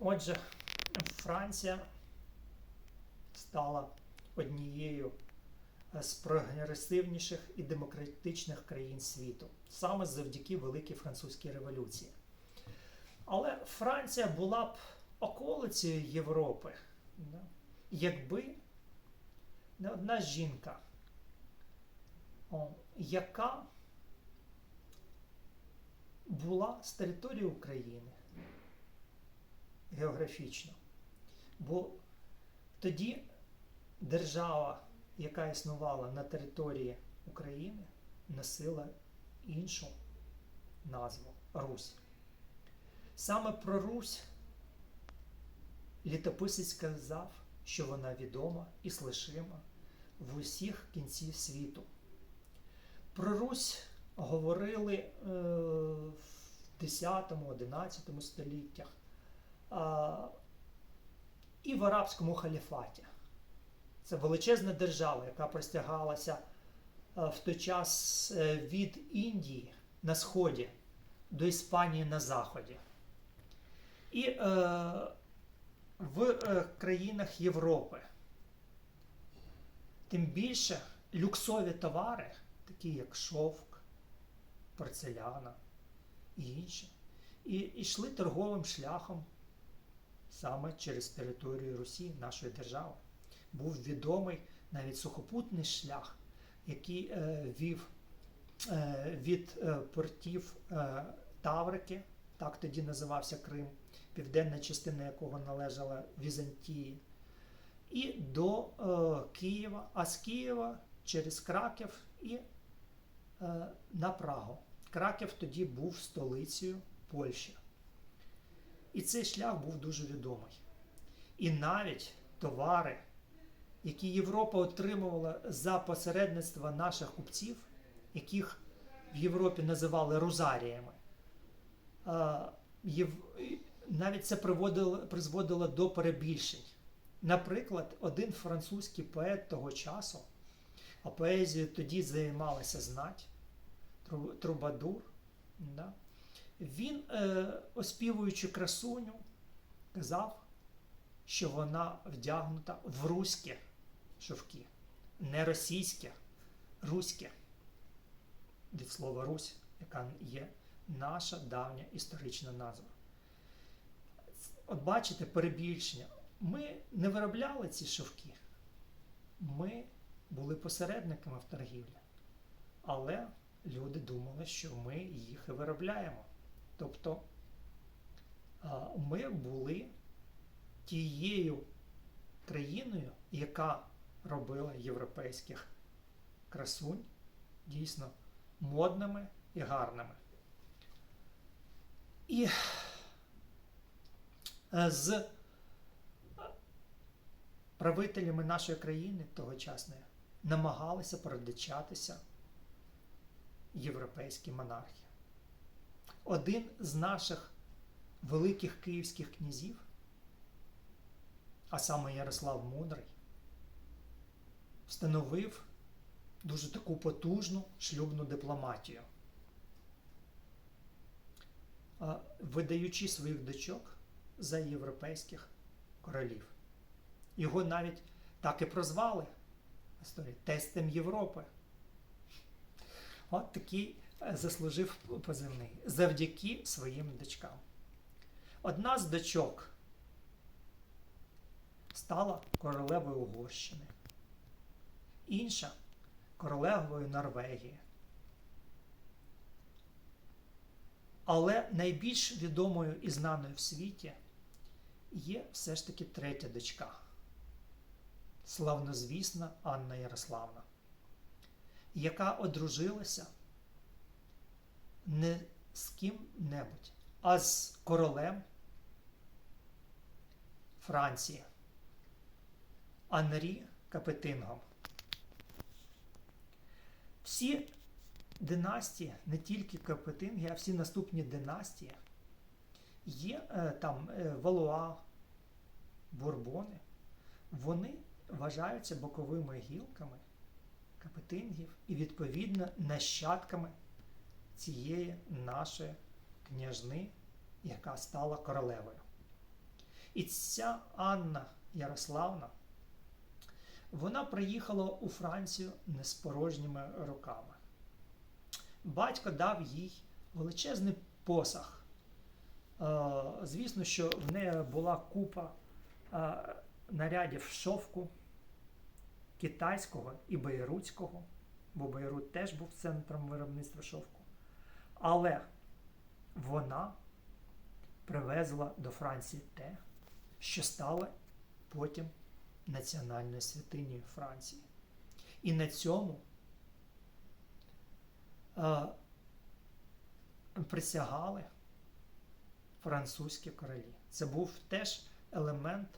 Отже, Франція стала однією з прогресивніших і демократичних країн світу, саме завдяки Великій Французькій революції. Але Франція була б околицею Європи, якби не одна жінка, яка була з території України географічно. Бо тоді держава, яка існувала на території України, носила іншу назву Русь. Саме про Русь літописець сказав, що вона відома і слишима в усіх кінців світу. Про Русь говорили е, в 10-11 століттях і в арабському халіфаті. Це величезна держава, яка простягалася в той час е, від Індії на сході до Іспанії на заході. І е, в е, країнах Європи. Тим більше люксові товари, такі як шовк, порцеляна і інші, і йшли торговим шляхом саме через територію Русі, нашої держави. Був відомий навіть сухопутний шлях, який е, вів е, від е, портів Таврики, так тоді називався Крим, південна частина якого належала Візантії, і до Києва, а з Києва через Краків і на Прагу. Краків тоді був столицею Польщі. І цей шлях був дуже відомий. І навіть товари, які Європа отримувала за посередництва наших купців, яких в Європі називали розаріями, навіть це призводило до перебільшень. Наприклад, один французький поет того часу, а поезією тоді займалася знать, Трубадур, да? Він, е, оспівуючи красуню, казав, що вона вдягнута в руські шовки, не російське, руське, від слова Русь, яка є наша давня історична назва. От бачите, перебільшення. Ми не виробляли ці шовки. Ми були посередниками в торгівлі. Але люди думали, що ми їх і виробляємо. Тобто ми були тією країною, яка робила європейських красунь дійсно модними і гарними. І е, з правителями нашої країни тогочасної намагалися передичатися європейські монархи. Один з наших великих київських князів, а саме Ярослав Мудрий, встановив дуже таку потужну шлюбну дипломатію, видаючи своїх дочок за європейських королів. Його навіть так і прозвали тестем Європи. От такий заслужив позивний завдяки своїм дочкам. Одна з дочок стала королевою Угорщини, інша королевою Норвегії. Але найбільш відомою і знаною в світі є все ж таки третя дочка славнозвісна Анна Ярославна, яка одружилася не з ким-небудь, а з королем Франції Анрі Капетингом. Всі династії, не тільки Капетинги, а всі наступні династії є е, там е, Валуа, Бурбони, вони вважаються боковими гілками капетингів і, відповідно, нащадками цієї нашої княжни, яка стала королевою. І ця Анна Ярославна, вона приїхала у Францію не з порожніми руками. Батько дав їй величезний посаг. Е, Звісно, що в неї була купа е, нарядів шовку китайського і бейрутського, бо Бейрут теж був центром виробництва шовку. Але вона привезла до Франції те, що стало потім національною святинею Франції. І на цьому е, присягали французькі королі. Це був теж елемент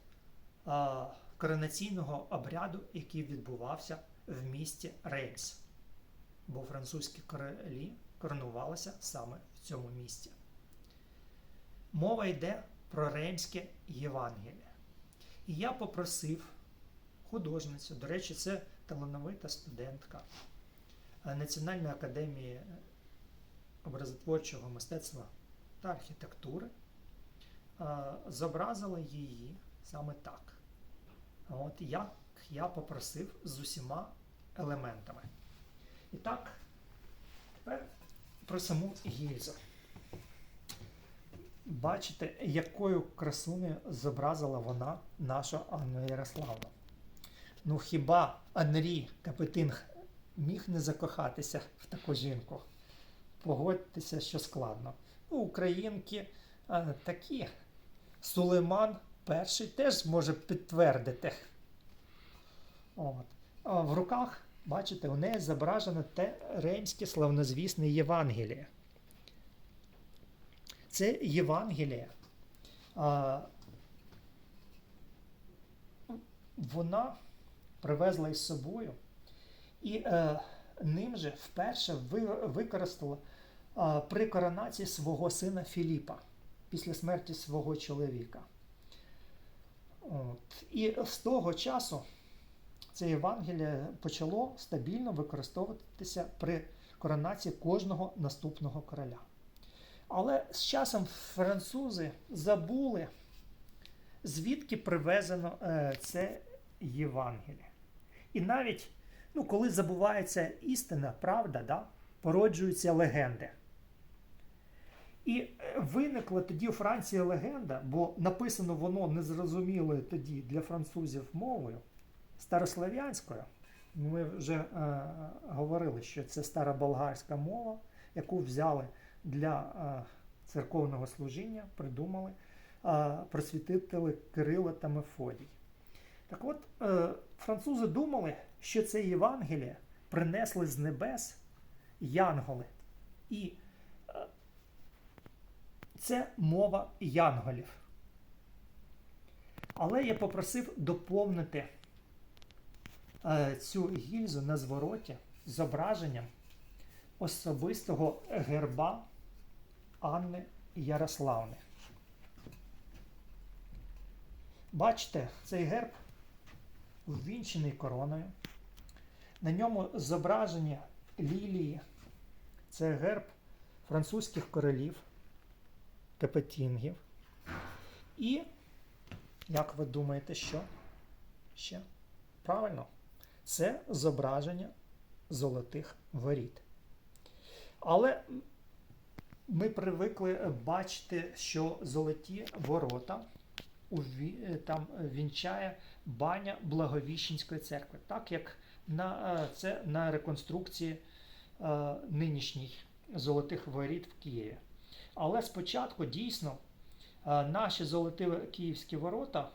е, коронаційного обряду, який відбувався в місті Реймс. Бо французькі королі коронувалися саме в цьому місті. Мова йде про Реймське Євангеліє. І я попросив художницю, до речі, це талановита студентка Національної академії образотворчого мистецтва та архітектури, зобразила її саме так. От як я попросив з усіма елементами. І так, тепер про саму гільзу. Бачите, якою красунею зобразила вона нашу Анну Ярославну. Ну хіба Анрі Капетинг міг не закохатися в таку жінку? Погодьтеся, що складно. Ну, українки а, такі. Сулейман перший теж може підтвердити. От. В руках, бачите, у неї зображено те римське славнозвісне Євангеліє. Це Євангеліє. А, вона привезла із собою і е, ним же вперше ви, використала е, при коронації свого сина Філіпа після смерті свого чоловіка. От. І з того часу це Євангеліє почало стабільно використовуватися при коронації кожного наступного короля. Але з часом французи забули, звідки привезено е, це Євангеліє. І навіть, ну, коли забувається істина, правда, да, породжуються легенди. І виникла тоді у Франції легенда, бо написано воно незрозумілою тоді для французів мовою старослов'янською. Ми вже е, говорили, що це староболгарська мова, яку взяли для е, церковного служіння, придумали е, просвітителі Кирило та Мефодій. Так от, е, французи думали, що це Євангеліє принесли з небес янголи. І е, це мова янголів. Але я попросив доповнити цю гільзу на звороті зображенням особистого герба Анни Ярославни. Бачите, цей герб ввінчений короною. На ньому зображені лілії. Це герб французьких королів, капетінгів. І, як ви думаєте, що? Ще? Правильно, це зображення золотих воріт. Але ми привикли бачити, що золоті ворота там вінчає баня Благовіщенської церкви, так як на, це на реконструкції нинішніх золотих воріт в Києві. Але спочатку дійсно наші золоті київські ворота,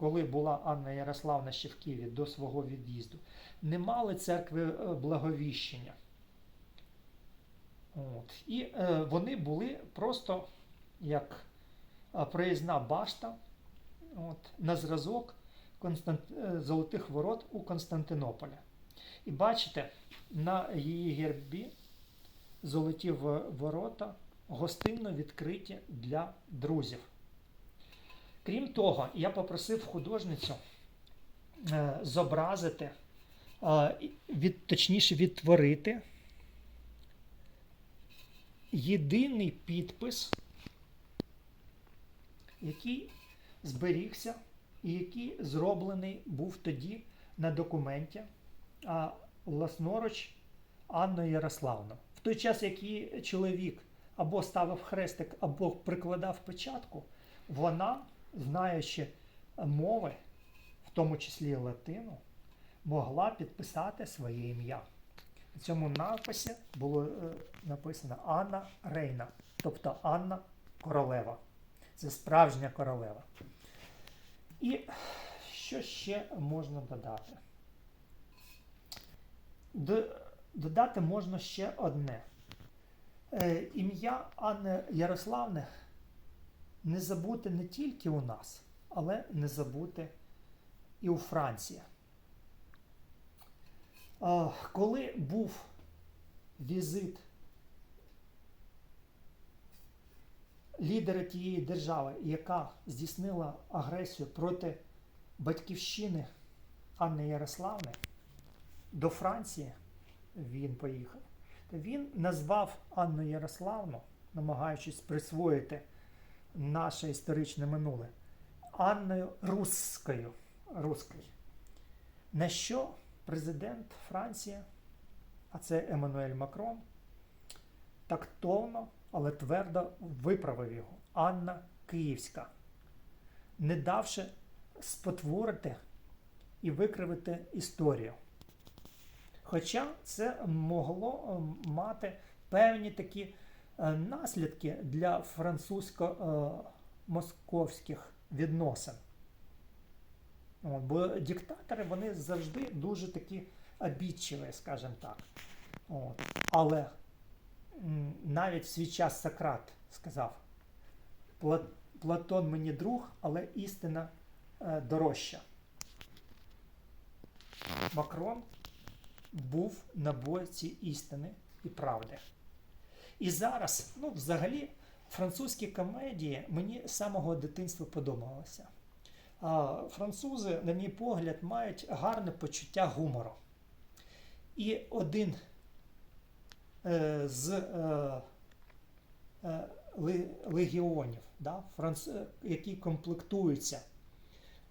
коли була Анна Ярославна ще в Києві до свого від'їзду, не мали церкви Благовіщення. От. І е, вони були просто як проїзна башта от, на зразок Констант... Золотих ворот у Константинополі. І бачите, на її гербі золоті ворота гостинно відкриті для друзів. Крім того, я попросив художницю е, зобразити, е, від, точніше відтворити єдиний підпис, який зберігся і який зроблений був тоді на документі власноруч Анною Ярославну. В той час, як її чоловік або ставив хрестик, або прикладав печатку, вона, знаючи мови, в тому числі латину, могла підписати своє ім'я. У цьому написі було е, написано Анна Рейна, тобто Анна Королева. Це справжня королева. І що ще можна додати? Додати можна ще одне. Е, ім'я Анни Ярославни не забути не тільки у нас, але не забути і у Франції. Коли був візит лідера тієї держави, яка здійснила агресію проти батьківщини Анни Ярославни, до Франції він поїхав, він назвав Анну Ярославну, намагаючись присвоїти наше історичне минуле, Анною Русскою. Русскою. На що президент Франції, а це Еммануель Макрон, тактовно, але твердо виправив його. Анна Київська, не давши спотворити і викривити історію. Хоча це могло мати певні такі наслідки для французько-московських відносин. От, бо диктатори вони завжди дуже такі обідчиві, скажімо так. От. Але навіть в свій час Сократ сказав: Платон мені друг, але істина е, дорожча. Макрон був на боці істини і правди. І зараз, ну, взагалі, французькі комедії мені з самого дитинства подобалися. Французи, на мій погляд, мають гарне почуття гумору. І один е, з е, е, легіонів, да, які комплектуються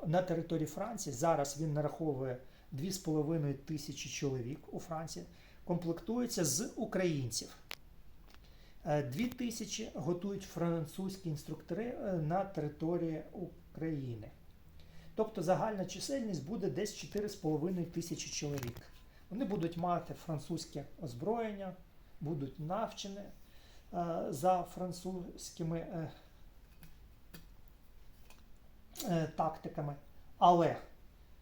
на території Франції, зараз він нараховує 2,5 тисячі чоловік у Франції, комплектується з українців. Е, Дві тисячі готують французькі інструктори е, на території України. Тобто загальна чисельність буде десь 4,5 тисячі чоловік. Вони будуть мати французьке озброєння, будуть навчені е, за французькими тактиками. Але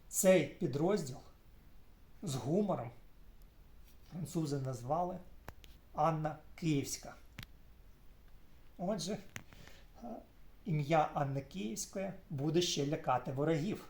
цей підрозділ з гумором французи назвали Анна Київська. Отже, е, ім'я Анни Київської буде ще лякати ворогів.